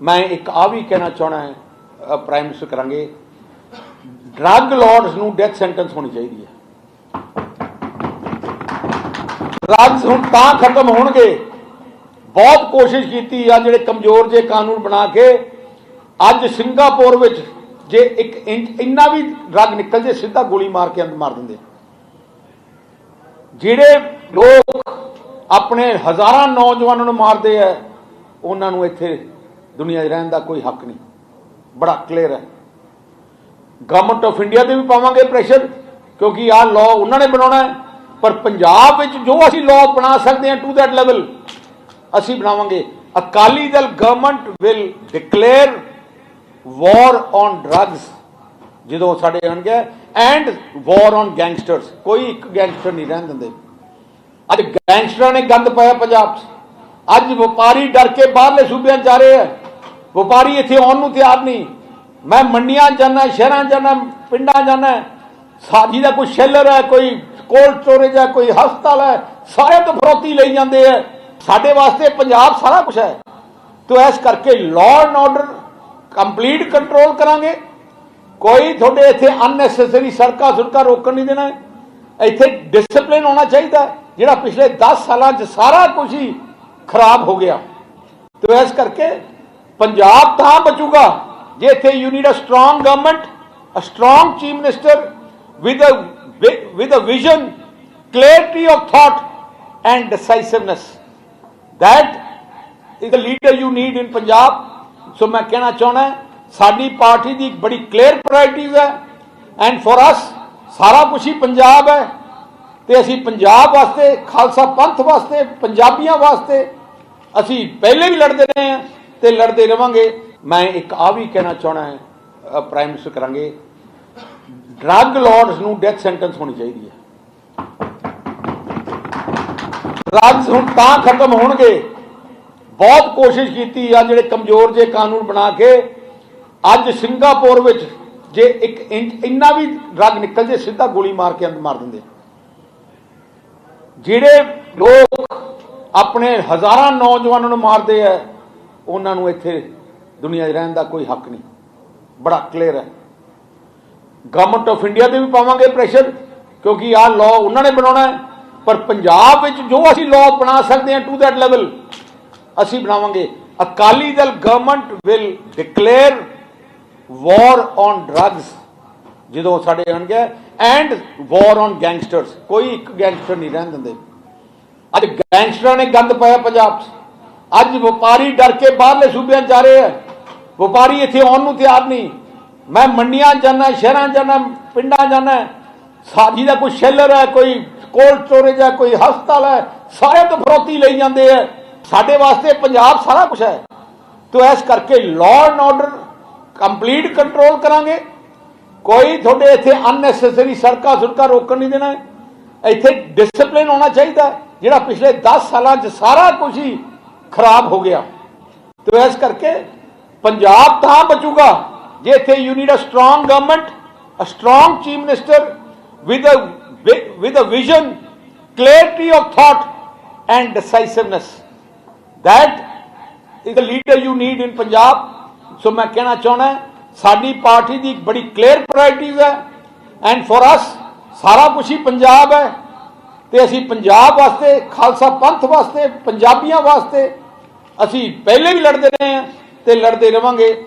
ਮੈਂ ਇੱਕ ਆ ਵੀ ਕਹਿਣਾ ਚਾਹਣਾ ਹੈ ਪ੍ਰਾਈਮ ਮਿਨਿਸਟਰ ਕਰਾਂਗੇ ਡਰੱਗ ਲਾਰਡਸ ਨੂੰ ਡੈਥ ਸੈਂਟੈਂਸ ਹੋਣੀ ਚਾਹੀਦੀ ਹੈ। ਡਰੱਗਸ ਹੁਣ ਤਾਂ ਖਤਮ ਹੋਣਗੇ। ਬਹੁਤ ਕੋਸ਼ਿਸ਼ ਕੀਤੀ ਆ ਜਿਹੜੇ ਕਮਜ਼ੋਰ ਜੇ ਕਾਨੂੰਨ ਬਣਾ ਕੇ, ਅੱਜ ਸਿੰਗਾਪੁਰ ਵਿੱਚ ਜੇ ਇੱਕ ਇੰਚ ਇੰਨਾ ਵੀ ਡਰੱਗ ਨਿਕਲ ਜੇ, ਸਿੱਧਾ ਗੋਲੀ ਮਾਰ ਕੇ ਅੰਦਰ ਮਾਰ ਦਿੰਦੇ। ਜਿਹੜੇ ਲੋਕ ਆਪਣੇ ਹਜ਼ਾਰਾਂ ਨੌਜਵਾਨਾਂ ਨੂੰ ਮਾਰਦੇ ਆ, ਉਹਨਾਂ ਨੂੰ ਇੱਥੇ ਦੁਨੀਆ 'ਚ ਰਹਿਣ ਦਾ ਕੋਈ ਹੱਕ ਨਹੀਂ। ਬੜਾ ਕਲੀਅਰ ਹੈ। ਗਵਰਨਮੈਂਟ ਆਫ ਇੰਡੀਆ ਤੇ ਵੀ ਪਾਵਾਂਗੇ ਪ੍ਰੈਸ਼ਰ ਕਿਉਂਕਿ ਆਹ ਲਾਅ ਉਹਨਾਂ ਨੇ ਬਣਾਉਣਾ ਹੈ। ਪਰ ਪੰਜਾਬ ਵਿੱਚ ਜੋ ਅਸੀਂ ਲਾਅ ਬਣਾ ਸਕਦੇ ਹਾਂ ਟੂ ਦੈਟ ਲੈਵਲ ਅਸੀਂ ਬਣਾਵਾਂਗੇ। Akali Dal government will declare war on drugs ਜਦੋਂ ਸਾਡੇ ਆਣਗੇ ਐਂਡ ਵਾਰ ਔਨ ਗੈਂਗਸਟਰਸ ਕੋਈ ਇੱਕ ਗੈਂਗਸਟਰ ਨਹੀਂ ਰਹਿਣ ਦਿੰਦੇ। ਅੱਜ ਗੈਂਗਸਟਰਾਂ ਨੇ ਗੰਦ ਪਾਇਆ ਪੰਜਾਬ 'ਚ। ਅੱਜ ਵਪਾਰੀ ਡਰ ਕੇ ਬਾਹਰਲੇ ਸੂਬਿਆਂ 'ਚ ਜਾ ਰਹੇ ਆ। ਵਪਾਰੀ ਇੱਥੇ ਆਉਣ ਨੂੰ ਤਿਆਰ ਨਹੀਂ। ਮੈਂ ਮੰਡੀਆਂ ਜਾਣਾ ਸ਼ਹਿਰਾਂ ਜਾਣਾ ਪਿੰਡਾਂ ਜਾਣਾ ਸਾਜੀ ਦਾ ਕੋਈ ਸ਼ੈਲਰ ਹੈ, ਕੋਈ ਕੋਲਡ ਸਟੋਰੇਜ ਹੈ, ਕੋਈ ਹਸਪਤਾਲ ਹੈ, ਸਾਰੇ ਤੋਂ ਫਰੋਤੀ ਲਈ ਜਾਂਦੇ ਆ ਸਾਡੇ ਵਾਸਤੇ ਪੰਜਾਬ ਸਾਰਾ ਕੁਝ ਹੈ। ਤੋ ਇਸ ਕਰਕੇ law and order complete control ਕਰਾਂਗੇ। ਕੋਈ ਤੁਹਾਡੇ ਇੱਥੇ ਅਨਨੈਸੈਸਰੀ ਸੜਕਾਂ ਸੁੜਕਾਂ ਰੋਕਣ ਨਹੀਂ ਦੇਣਾ ਇੱਥੇ ਡਿਸਪਲਿਨ ਹੋਣਾ ਚਾਹੀਦਾ ਜਿਹੜਾ ਪਿਛਲੇ 10 ਸਾਲਾਂ 'ਚ ਸਾਰਾ ਕੁਝ ਹੀ ਖਰਾਬ ਹੋ ਗਿਆ। ਤੇ ਇਸ ਕਰਕੇ ਪੰਜਾਬ ਤਾਂ ਬਚੂਗਾ, ਜੇ ਇੱਥੇ you need a strong government a strong chief minister with a with a vision clarity of thought and decisiveness. That is the leader you need in Punjab so ਮੈਂ ਕਹਿਣਾ ਚਾਹਣਾ ਸਾਡੀ ਪਾਰਟੀ ਦੀ ਬੜੀ ਕਲੀਅਰ ਪ੍ਰਾਇੋਰਟੀਜ਼ ਹੈ and for us ਸਾਰਾ ਕੁਝ ਹੀ ਪੰਜਾਬ ਹੈ ਤੇ ਅਸੀਂ ਪੰਜਾਬ ਵਾਸਤੇ ਖਾਲਸਾ ਪੰਥ ਵਾਸਤੇ ਪੰਜਾਬੀਆਂ ਵਾਸਤੇ ਅਸੀਂ ਪਹਿਲੇ ਵੀ ਲੜਦੇ ਰਹੇ ਹਾਂ ਤੇ ਲੜਦੇ ਰਵਾਂਗੇ। ਮੈਂ ਇੱਕ ਆ ਵੀ ਕਹਿਣਾ ਚਾਹਣਾ ਹੈ ਪ੍ਰਾਈਮ ਮਿਨਿਸਟਰ ਕਰਾਂਗੇ ਡਰੱਗ ਲਾਰਡਸ ਨੂੰ ਡੈਥ ਸੈਂਟੈਂਸ ਹੋਣੀ ਚਾਹੀਦੀ ਹੈ। ਡਰੱਗਸ ਹੁਣ ਤਾਂ ਖਤਮ ਹੋਣਗੇ। ਬਹੁਤ ਕੋਸ਼ਿਸ਼ ਕੀਤੀ ਆ ਜਿਹੜੇ ਕਮਜ਼ੋਰ ਜੇ ਕਾਨੂੰਨ ਬਣਾ ਕੇ। ਅੱਜ ਸਿੰਗਾਪੁਰ ਵਿੱਚ ਜੇ ਇੱਕ ਇੰਚ ਇੰਨਾ ਵੀ ਡਰੱਗ ਨਿਕਲ ਜੇ, ਸਿੱਧਾ ਗੋਲੀ ਮਾਰ ਕੇ ਅੰਦਰ ਮਾਰ ਦਿੰਦੇ ਜਿਹੜੇ ਲੋਕ ਆਪਣੇ ਹਜ਼ਾਰਾਂ ਨੌਜਵਾਨਾਂ ਨੂੰ ਮਾਰਦੇ ਆ ਉਹਨਾਂ ਨੂੰ ਇੱਥੇ ਦੁਨੀਆ 'ਚ ਰਹਿਣ ਦਾ ਕੋਈ ਹੱਕ ਨਹੀਂ। ਬੜਾ ਕਲੀਅਰ ਹੈ। ਗਵਰਨਮੈਂਟ ਆਫ ਇੰਡੀਆ ਤੇ ਵੀ ਪਾਵਾਂਗੇ ਪ੍ਰੈਸ਼ਰ ਕਿਉਂਕਿ ਆਹ ਲਾਅ ਉਹਨਾਂ ਨੇ ਬਣਾਉਣਾ ਹੈ। ਪਰ ਪੰਜਾਬ ਵਿੱਚ ਜੋ ਅਸੀਂ ਲਾਅ ਬਣਾ ਸਕਦੇ ਹਾਂ ਟੂ ਦੈਟ ਲੈਵਲ ਅਸੀਂ ਬਣਾਵਾਂਗੇ। Akali Dal government will declare war on drugs ਜਦੋਂ ਸਾਡੇ ਆਣਗੇ ਐਂਡ ਵਾਰ ਔਨ ਗੈਂਗਸਟਰਸ ਕੋਈ ਇੱਕ ਗੈਂਗਸਟਰ ਨਹੀਂ ਰਹਿਣ ਦਿੰਦੇ। ਅੱਜ ਗੈਂਗਸਟਰਾਂ ਨੇ ਗੰਦ ਪਾਇਆ ਪੰਜਾਬ 'ਚ। ਅੱਜ ਵਪਾਰੀ ਡਰ ਕੇ ਬਾਹਰਲੇ ਸੂਬਿਆਂ 'ਚ ਜਾ ਰਹੇ ਆ। ਵਪਾਰੀ ਇੱਥੇ ਆਉਣ ਨੂੰ ਤਿਆਰ ਨਹੀਂ। ਮੈਂ ਮੰਡੀਆਂ ਜਾਣਾ ਸ਼ਹਿਰਾਂ ਜਾਣਾ ਪਿੰਡਾਂ ਜਾਣਾ ਸਾਜੀ ਦਾ ਕੋਈ ਸ਼ੈਲਰ ਹੈ, ਕੋਈ ਕੋਲਡ ਸਟੋਰੇਜ ਹੈ, ਕੋਈ ਹਸਪਤਾਲ ਹੈ, ਸਾਰੇ ਤੋਂ ਫਰੋਤੀ ਲਈ ਜਾਂਦੇ ਆ। ਸਾਡੇ ਵਾਸਤੇ ਪੰਜਾਬ ਸਾਰਾ ਕੁਝ ਹੈ। ਤੋ ਇਸ ਕਰਕੇ law and order complete control ਕਰਾਂਗੇ। ਕੋਈ ਤੁਹਾਡੇ ਇੱਥੇ ਅਨਨੈਸੈਸਰੀ ਸੜਕਾਂ ਸੁੜਕਾਂ ਰੋਕਣ ਨਹੀਂ ਦੇਣਾ। ਇੱਥੇ ਡਿਸਪਲਿਨ ਹੋਣਾ ਚਾਹੀਦਾ, ਜਿਹੜਾ ਪਿਛਲੇ 10 ਸਾਲਾਂ 'ਚ ਸਾਰਾ ਕੁਝ ਹੀ ਖਰਾਬ ਹੋ ਗਿਆ। ਤੇ ਇਸ ਕਰਕੇ ਪੰਜਾਬ ਤਾਂ ਬਚੂਗਾ। ਜੇ ਇੱਥੇ you need a strong government a strong chief minister with a with a vision clarity of thought and decisiveness. That is the leader you need in Punjab so ਮੈਂ ਕਹਿਣਾ ਚਾਹਣਾ ਸਾਡੀ ਪਾਰਟੀ ਦੀ ਬੜੀ ਕਲੀਅਰ ਪ੍ਰਾਇੋਰਟੀਜ਼ ਹੈ and for us ਸਾਰਾ ਕੁਝ ਹੀ ਪੰਜਾਬ ਹੈ ਤੇ ਅਸੀਂ ਪੰਜਾਬ ਵਾਸਤੇ ਖਾਲਸਾ ਪੰਥ ਵਾਸਤੇ ਪੰਜਾਬੀਆਂ ਵਾਸਤੇ ਅਸੀਂ ਪਹਿਲੇ ਵੀ ਲੜਦੇ ਰਹੇ ਹਾਂ ਤੇ ਲੜਦੇ ਰਵਾਂਗੇ।